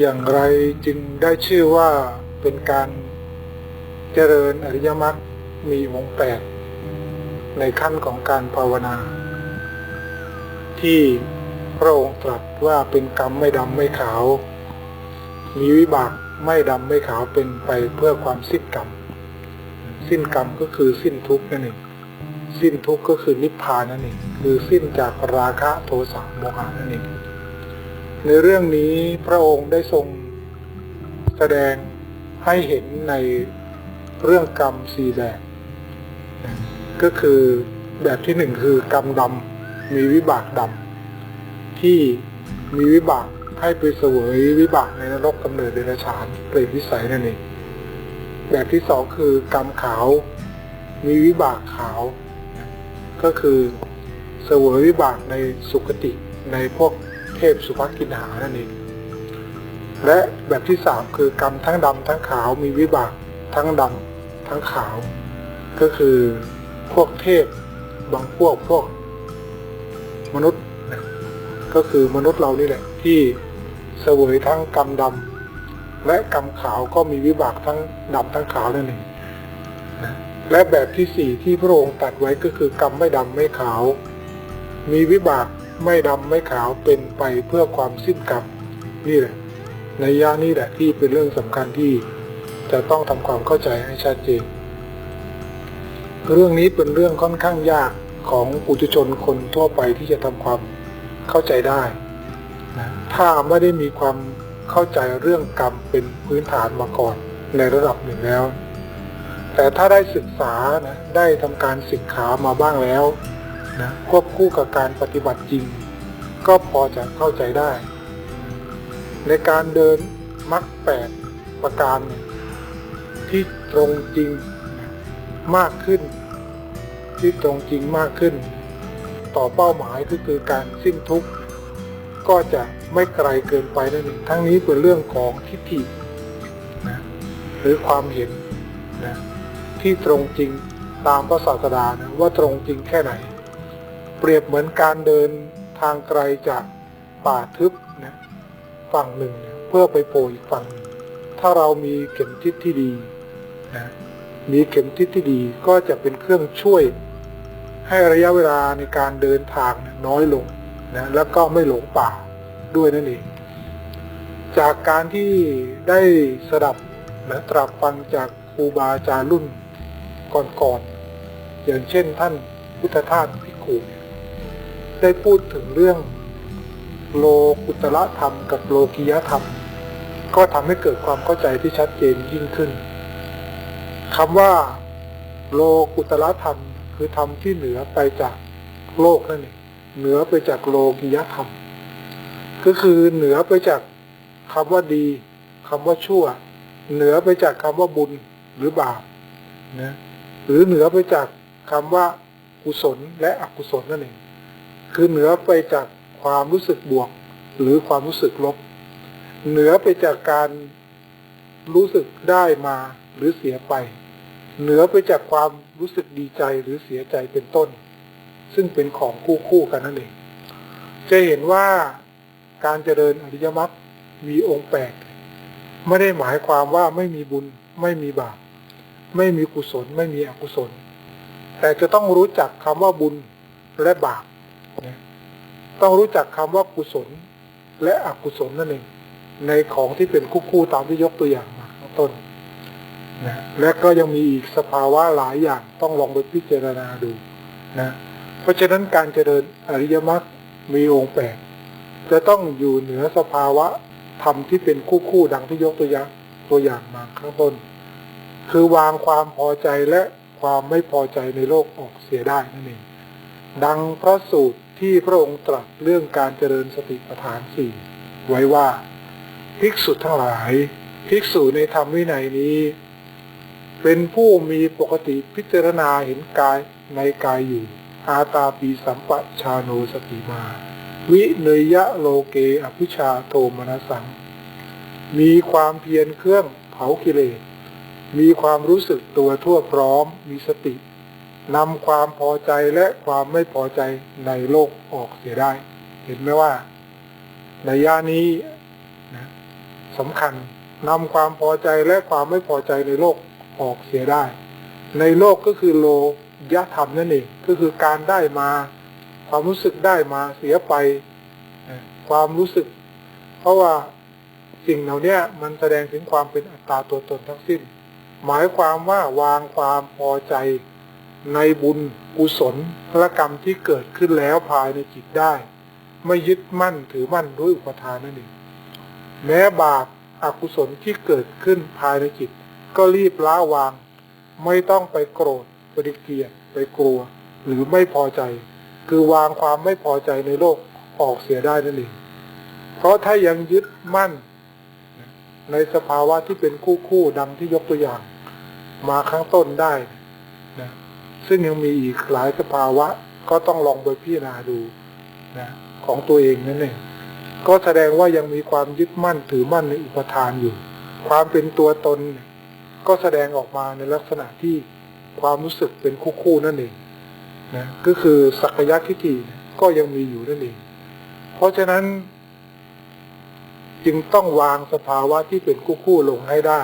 อย่างไรจึงได้ชื่อว่าเป็นการเจริญอริยมรรคมีองค์แปดในขั้นของการภาวนา ที่พระองค์ตรัสว่าเป็นกรรมไม่ดำไม่ขาว มีวิบากไม่ดำไม่ขาวเป็นไปเพื่อความสิ้นกรรม สิ้นกรรมก็คือสิ้นทุกข์นั่นเองสิ้นทุกข์ก็คือนิพพานนั่นเองคือสิ้นจากราคะโทสะโมหะนั่นเอง ในเรื่องนี้พระองค์ได้ทรงแสดงให้เห็นในเรื่องกรรมสี่แบบ ก็คือแบบที่หนึ่งคือกรรมดำมีวิบากดำที่มีวิบากให้ไปเสวยวิบากในนรกกำเนิดเดรัจฉานเปรตวิสัยนั่นเองแบบที่สองคือกรรมขาว มีวิบากขาว ก็คือเสวยวิบากในสุคติในพวก เทพสุภกินหานั่นเองและแบบที่สามคือกรรมทั้งดำทั้งขาวมีวิบากทั้งดำทั้งขาว ก็คือพวกเทพบางพวกพวกมนุษย์นะก็คือมนุษย์เรานี่แหละที่เสวยทั้งกรรมดำและกรรมขาวก็มีวิบากทั้งดำทั้งขาวนั่นเองนะและแบบที่สี่ที่พระองค์ตัดไว้ก็คือกรรมไม่ดำไม่ขาว มีวิบาก ไม่ดำไม่ขาวเป็นไปเพื่อความสิ้นกรรมนี่แหละในย่านี่แหละที่เป็นเรื่องสำคัญที่จะต้องทำความเข้าใจให้ชัดเจน เรื่องนี้เป็นเรื่องค่อนข้างยากของปุถุชนคนทั่วไปที่จะทำความเข้าใจได้นะถ้าไม่ได้มีความเข้าใจเรื่องกรรมเป็นพื้นฐานมาก่อนในระดับหนึ่งแล้ว แต่ถ้าได้ศึกษานะได้ทำการศึกษามาบ้างแล้ว นะควบคู่กับการปฏิบัติจริง ก็พอจะเข้าใจได้ ในการเดินมรรคแปดประการที่ตรงจริงมากขึ้น ที่ตรงจริงมากขึ้น ต่อเป้าหมายก็คือการสิ้นทุกข์ก็จะไม่ไกลเกินไปนั่นเองทั้งนี้เป็นเรื่องของทิฏฐินะหรือความเห็นนะที่ตรงจริงตามพระศาสดานะว่าตรงจริงแค่ไหน เปรียบเหมือนการเดินทางไกลจากป่าทึบนะฝั่งหนึ่งเพื่อไปโผล่อีกฝั่งหนึ่ง ถ้าเรามีเข็มทิศที่ดีนะมีเข็มทิศที่ดีก็จะเป็นเครื่องช่วย ให้ระยะเวลาในการเดินทางน้อยลงนะแล้วก็ไม่หลงป่าด้วยนั่นเอง จากการที่ได้สดับและตรับฟังจากครูบาอาจารย์รุ่นก่อนๆอย่างเช่นท่านพุทธทาสพิกขุ ได้พูดถึงเรื่องโลกุตละธรรมกับโลกิยธรรม ก็ทำให้เกิดความเข้าใจที่ชัดเจนยิ่งขึ้นคำว่า โลกุตละธรรม คือธรรมที่เหนือไปจากโลกนั่นเองเหนือไปจากโลกิยธรรม ก็คือเหนือไปจากคำว่าดีคำว่าชั่ว เหนือไปจากคำว่าบุญหรือบาปนะหรือเหนือไปจากคำว่ากุศลและอกุศลนั่นเอง คือเหนือไปจากความรู้สึกบวก หรือความรู้สึกลบ เหนือไปจากการรู้สึกได้มาหรือเสียไป เหนือไปจากความรู้สึกดีใจหรือเสียใจเป็นต้น ซึ่งเป็นของคู่คู่กันนั่นเอง จะเห็นว่าการเจริญอริยมรรคมีองค์แปดไม่ได้หมายความว่าไม่มีบุญ ไม่มีบาป ไม่มีกุศล ไม่มีอกุศล แต่จะต้องรู้จักคำว่าบุญและบาป นะต้องรู้จักคำว่ากุศล และอกุศลนั่นเองในของที่เป็นคู่คู่ตามที่ยกตัวอย่างมาข้างต้นนะและก็ยังมีอีกสภาวะหลายอย่างต้องลองไปพิจารณาดูนะเพราะฉะนั้นการเจริญอริยมรรคมีองค์แปดจะต้องอยู่เหนือสภาวะธรรมที่เป็นคู่คู่ดังที่ยกตัวอย่างตัวอย่างมาข้างต้น คือวางความพอใจและความไม่พอใจในโลกออกเสียได้นั่นเอง ดังพระสูตรที่พระองค์ตรัสเรื่องการเจริญสติปัฏฐานสี่ไว้ว่า ภิกษุทั้งหลาย ภิกษุในธรรมวินัยนี้ เป็นผู้มีปกติพิจารณาเห็นกายในกายอยู่ อาตาปีสัมปชาโนสติมา วิเนยะโลเกอภิชาโทมนสัง มีความเพียรเครื่องเผากิเลสมีความรู้สึกตัวทั่วพร้อมมีสติ นำความพอใจและความไม่พอใจในโลกออกเสียได้ เห็นไหมว่าในย่านี้นะสำคัญนำความพอใจและความไม่พอใจในโลกออกเสียได้ ในโลกก็คือโลยธรรมนั่นเองก็คือการได้มา ความรู้สึกได้มาเสียไป ความรู้สึก เพราะว่าสิ่งเหล่านี้มันแสดงถึงความเป็นอัตตาตัวตนทั้งสิ้น หมายความว่าวางความพอใจ ในบุญกุศลและกรรมที่เกิดขึ้นแล้วภายในจิตได้ ไม่ยึดมั่นถือมั่นด้วยอุปทานนั่นเองแม้บาปอากุศลที่เกิดขึ้นภายในจิต ก็รีบล้าวาง ไม่ต้องไปโกรธปฏิเกียรไปกลัว หรือไม่พอใจ คือวางความไม่พอใจในโลกออกเสียได้นั่นเองเพราะถ้ายังยึดมั่น ในสภาวะที่เป็นคู่คู่ดังที่ยกตัวอย่าง มาข้างต้นได้ ซึ่งยังมีอีกหลายสภาวะก็ต้องลองไปพิจารณาดูนะของตัวเองนั่นเองก็แสดงว่ายังมีความยึดมั่นถือมั่นในอุปทานอยู่ ความเป็นตัวตน ก็แสดงออกมาในลักษณะที่ความรู้สึกเป็นคู่คู่นั่นเองนะก็คือสักยะทิฏฐิก็ยังมีอยู่นั่นเอง เพราะฉะนั้นจึงต้องวางสภาวะที่เป็นคู่คู่ลงให้ได้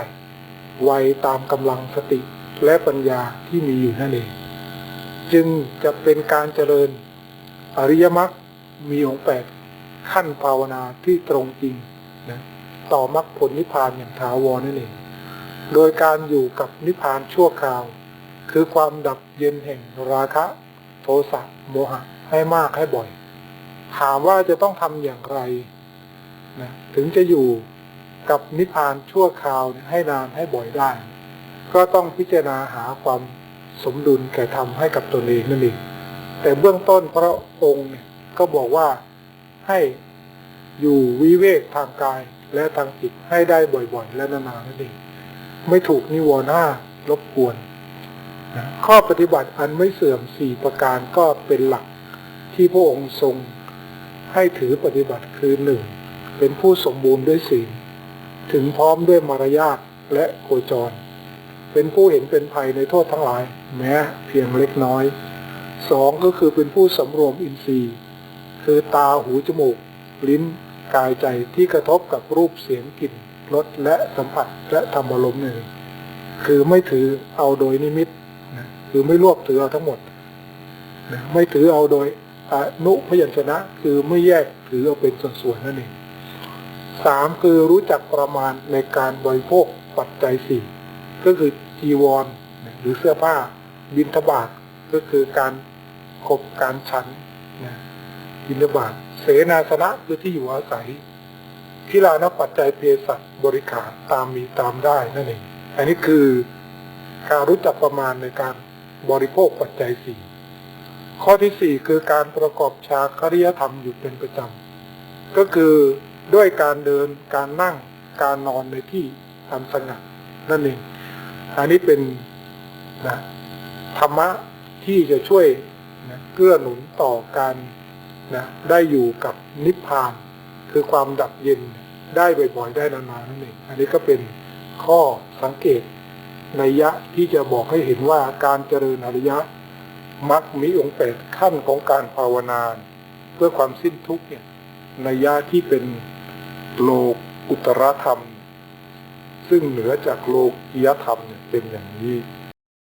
ไวตามกำลังสติและปัญญาที่มีอยู่นั่นเอง จึงจะเป็นการเจริญอริยมรรคมีองค์แปดขั้นภาวนาที่ตรงจริงนะต่อมรรคผลนิพพานอย่างถาวรนั่นเอง โดยการอยู่กับนิพพานชั่วคราว คือความดับเย็นแห่งราคะ โทสะโมหะให้มากให้บ่อย ถามว่าจะต้องทำอย่างไรนะถึงจะอยู่กับนิพพานชั่วคราวให้นานให้บ่อยได้ ก็ต้องพิจารณาหาความ สมดุลแก่ธรรมให้กับตนเองนั่นเองแต่เบื้องต้นพระองค์เนี่ยก็บอกว่าให้อยู่วิเวกทางกายและทางจิตให้ได้บ่อยๆ และนานๆนั่นเองไม่ถูกนิวรณ์ห้ารบกวนข้อปฏิบัติอันไม่เสื่อมสี่ประการก็เป็นหลักที่พระองค์ทรงให้ถือปฏิบัติคือหนึ่งเป็นผู้สมบูรณ์ด้วยศีลถึงพร้อมด้วยมารยาทและโคจร เป็นผู้เห็นเป็นภัยในโทษทั้งหลาย แม้เพียงเล็กน้อยสองก็คือเป็นผู้สำรวมอินทรีย์ คือตาหูจมูก ลิ้นกายใจที่กระทบกับรูปเสียงกลิ่นรสและสัมผัสและธรรมอารมณ์นี่งคือไม่ถือเอาโดยนิมิตนะคือไม่รวบถือเอาทั้งหมดนะไม่ถือเอาโดยอนุพยัญชนะ คือไม่แยกถือเอาเป็นส่วนๆนั่นเองสามคือรู้จักประมาณในการบริโภคปัจจัยสี่ก็คือจีวรหรือเสื้อผ้า บินทบาทก็คือการขบการฉันนะบินทบาทเสนาสนะคือที่อยู่อาศัยพิลานปัจจัยเภสัชบริขารตามมีตามได้นั่นเองอันนี้คือการรู้จักประมาณในการบริโภคปัจจัยสี่ข้อที่สี่คือการประกอบชาคริยธรรมอยู่เป็นประจำก็คือด้วยการเดินการนั่งการนอนในที่ทำสงัดนั่นเองอันนี้เป็นนะ ธรรมะที่จะช่วยนะเกื้อหนุนต่อการนะได้อยู่กับนิพพาน คือความดับเย็นได้บ่อยๆได้นานๆนั่นเองอันนี้ก็เป็นข้อสังเกตในยะที่จะบอกให้เห็นว่าการเจริญอริยะมักมีองค์แปดขั้นของการภาวนาเพื่อความสิ้นทุกข์เนี่ยในยะที่เป็นโลกุตรธรรม ซึ่งเหนือจากโลกียธรรมเนี่ยเป็นอย่างนี้